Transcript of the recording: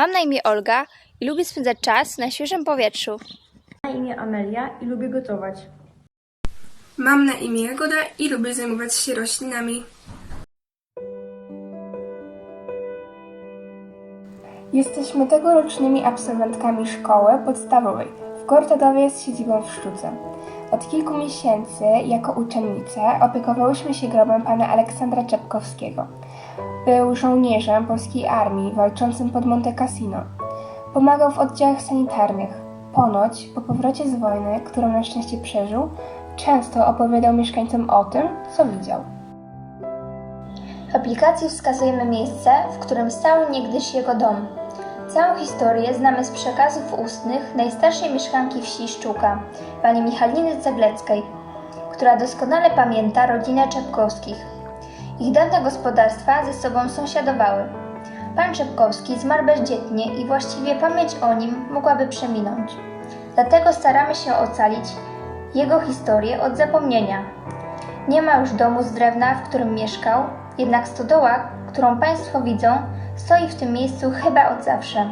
Mam na imię Olga i lubię spędzać czas na świeżym powietrzu. Na imię Amelia i lubię gotować. Mam na imię Jagoda i lubię zajmować się roślinami. Jesteśmy tegorocznymi absolwentkami szkoły podstawowej Gortadowie z siedzibą w Szczuce. Od kilku miesięcy jako uczennice opiekowałyśmy się grobem pana Aleksandra Czepkowskiego. Był żołnierzem polskiej armii walczącym pod Monte Cassino. Pomagał w oddziałach sanitarnych. Ponoć po powrocie z wojny, którą na szczęście przeżył, często opowiadał mieszkańcom o tym, co widział. W aplikacji wskazujemy miejsce, w którym stał niegdyś jego dom. Całą historię znamy z przekazów ustnych najstarszej mieszkanki wsi Szczuka, pani Michaliny Zagleckiej, która doskonale pamięta rodzinę Czepkowskich. Ich dawne gospodarstwa ze sobą sąsiadowały. Pan Czepkowski zmarł bezdzietnie i właściwie pamięć o nim mogłaby przeminąć. Dlatego staramy się ocalić jego historię od zapomnienia. Nie ma już domu z drewna, w którym mieszkał, jednak stodoła, którą Państwo widzą, stoi w tym miejscu chyba od zawsze.